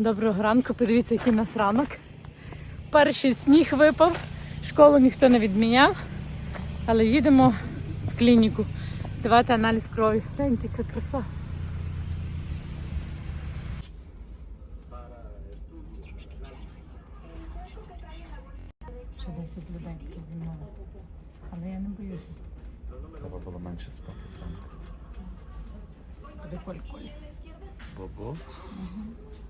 Доброго ранку, подивіться, який у нас ранок. Перший сніг випав, школу ніхто не відміняв, але їдемо в клініку здавати аналіз крові. Гляньте, яка краса. Ще 10 людей піднімали. Але я не боюся. Треба було менше спати зранку. Буде коль-коль. Бобо?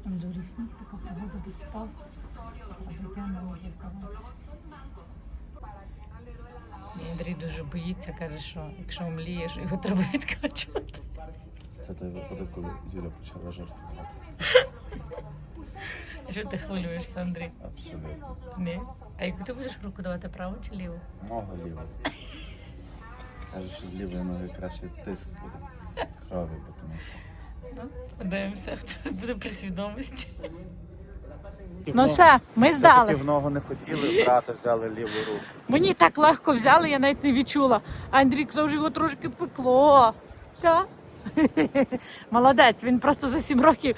Там сніг, така погода би спав, не Андрій дуже боїться, каже, що якщо млієш, його треба відкачувати. Це той випадок, коли Юля почала жартувати. Що ти хвилюєшся, Андрій? Абсолютно. Ні. А яку ти будеш руку давати праву чи ліву? Нога ліва. Каже, що з лівої ноги краще тиск буде крові. Подивимося, хто буде при свідомості. Ну все, ми здали. В ногу не хотіли брати, взяли ліву руку. Мені так легко взяли, я навіть не відчула. А Андрій казав, що його трошки пекло. Та? Молодець, він просто за сім років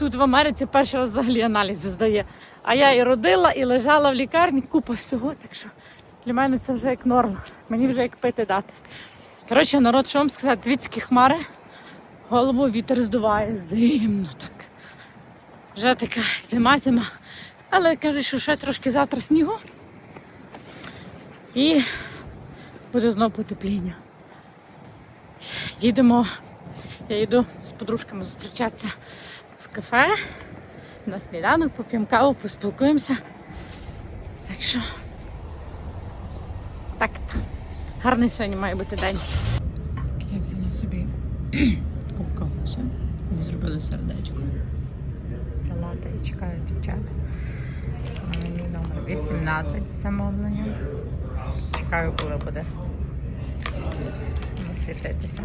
тут в Америці перший раз взагалі аналізи здає. А я і родила, і лежала в лікарні, купа всього, так що для мене це вже як норма. Мені вже як пити дати. Коротше, народ, що вам сказати, дивіться, які хмари, голову вітер здуває, зимно так. Вже така зима-зима. Але кажуть, що ще трошки завтра снігу. І буде знову потепління. Їдемо, я йду з подружками зустрічатися в кафе на сніданок, поп'ємо каву, поспілкуємося. Так що так то. Гарний сьогодні має бути день. Я взяла собі кавусю, зробили сердечко. Салата і чекаю дівчат. Мені номер 18 замовлення. Чекаю, коли буде освітитися.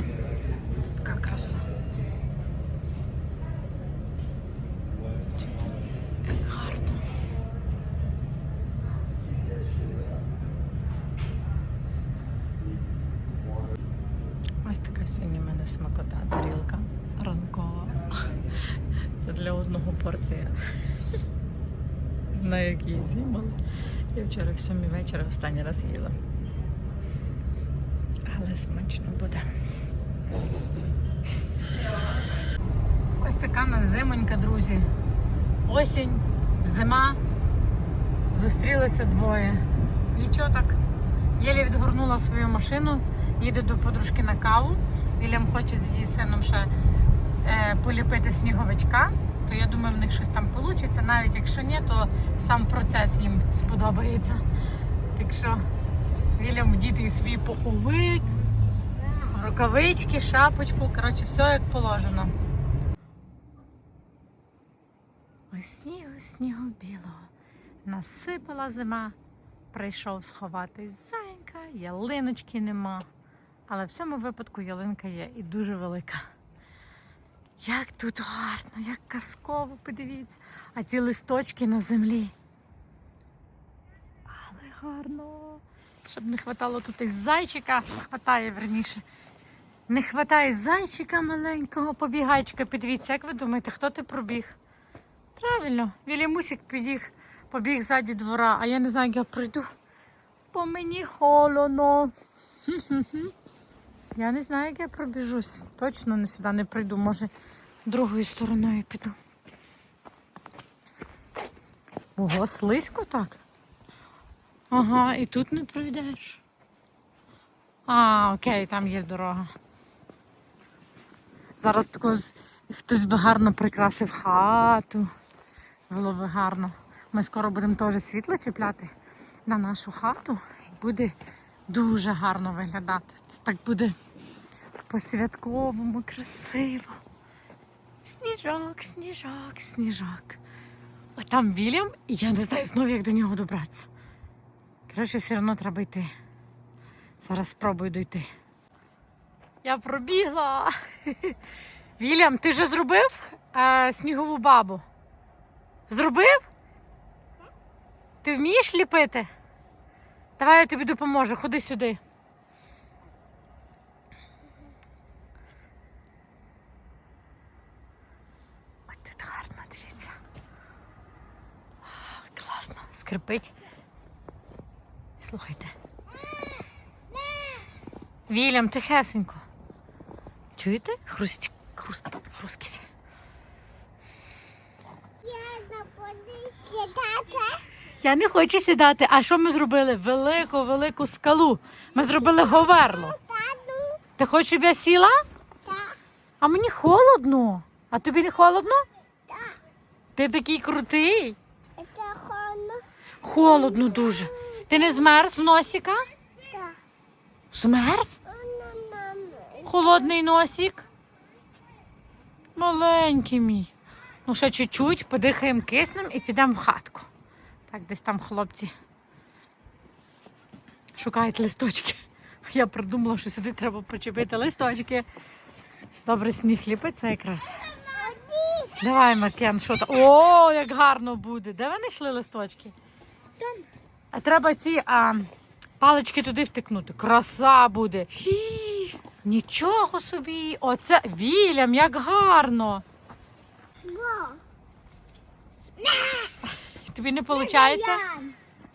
Така краса. Як гарно. Ось сьогодні в мене смакота тарілка ранкова. Це для одного порція. Знаю, як її з'їм, але я вчора в сьомій вечора останній раз їла. Але смачно буде. Ось така у нас зимонька, друзі. Осінь, зима. Зустрілися двоє. Нічого так. Єлі відгорнула свою машину, їде до подружки на каву. Вільям хоче з її сином ще е, поліпити сніговичка, то я думаю, в них щось там вийде. Навіть якщо ні, то сам процес їм сподобається. Так що Вільям вдіти і свій пуховик, рукавички, шапочку. Коротше, все як положено. Ось снігу, снігу білого. Насипала зима, прийшов сховатись зайка, ялиночки нема. Але в цьому випадку ялинка є і дуже велика. Як тут гарно, як казково, подивіться. А ці листочки на землі. Але гарно. Щоб не хватало тут і зайчика, хватає верніше. Не хватає зайчика маленького побігайчика. Подивіться, як ви думаєте, хто ти пробіг? Правильно, Вілімусик підіг, побіг ззаді двора, а я не знаю, як я прийду. Бо мені холодно. Я не знаю, як я пробіжусь. Точно не сюди не прийду. Може, другою стороною піду. Ого, слизько так. Ага, і тут не пройдеш. А, окей, там є дорога. Зараз тако хтось би гарно прикрасив хату. Було би гарно. Ми скоро будемо теж світло чіпляти на нашу хату. І буде дуже гарно виглядати. Це так буде по-святковому, красиво. Сніжок, сніжок, сніжок. А там Вільям, і я не знаю знову, як до нього добратися. Коротше, все одно треба йти. Зараз спробую дойти. Я пробігла. Вільям, ти вже зробив е, снігову бабу? Зробив? Ти вмієш ліпити? Давай я тобі допоможу, ходи сюди. Ось тут гарно, дивіться. Скрипить. Слухайте. Вільям, тихесенько. Чуєте? Хрусть, хруст, хрускіт. Я не хочу сідати. А що ми зробили? Велику, велику скалу. Ми зробили говерло. Ти хочеш, щоб я сіла? Так. А мені холодно. А тобі не холодно? Так. Ти такий крутий. Холодно. Дуже. Ти не змерз в носіка? Так. Змерз? Холодний носик. Маленький мій. Ну, ще чуть-чуть, подихаємо киснем і підемо в хатку. Так, десь там хлопці шукають листочки. Я придумала, що сюди треба почепити листочки. Добре, сніг ліпиться якраз. Давай, Маркен, що там? О, як гарно буде. Де вони йшли листочки? Там. А треба ці а, палички туди втикнути. Краса буде. Хі, нічого собі. Оце Вілям, як гарно. Во. Тобі не виходить?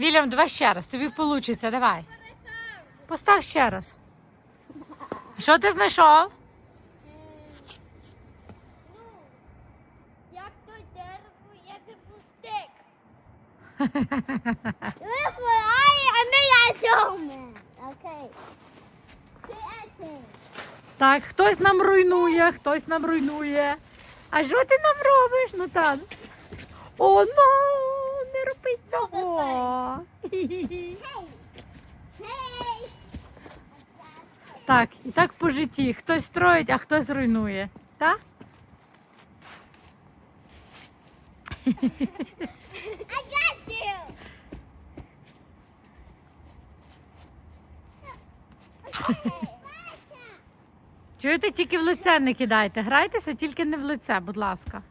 Вільям, давай ще раз. Тобі вийде, давай. Постав ще раз. Що ти знайшов? Як то дерево, я не пустик. Вихо, ай, а ми я зоме. Окей. Ти етим. Так, хтось нам руйнує, хтось нам руйнує. А що ти нам робиш, Натан? О, ну, не роби цього. Так, і так по житті. Хтось строїть, а хтось руйнує. Так? Чуєте, тільки в лице не кидайте. Грайтеся, тільки не в лице, будь ласка.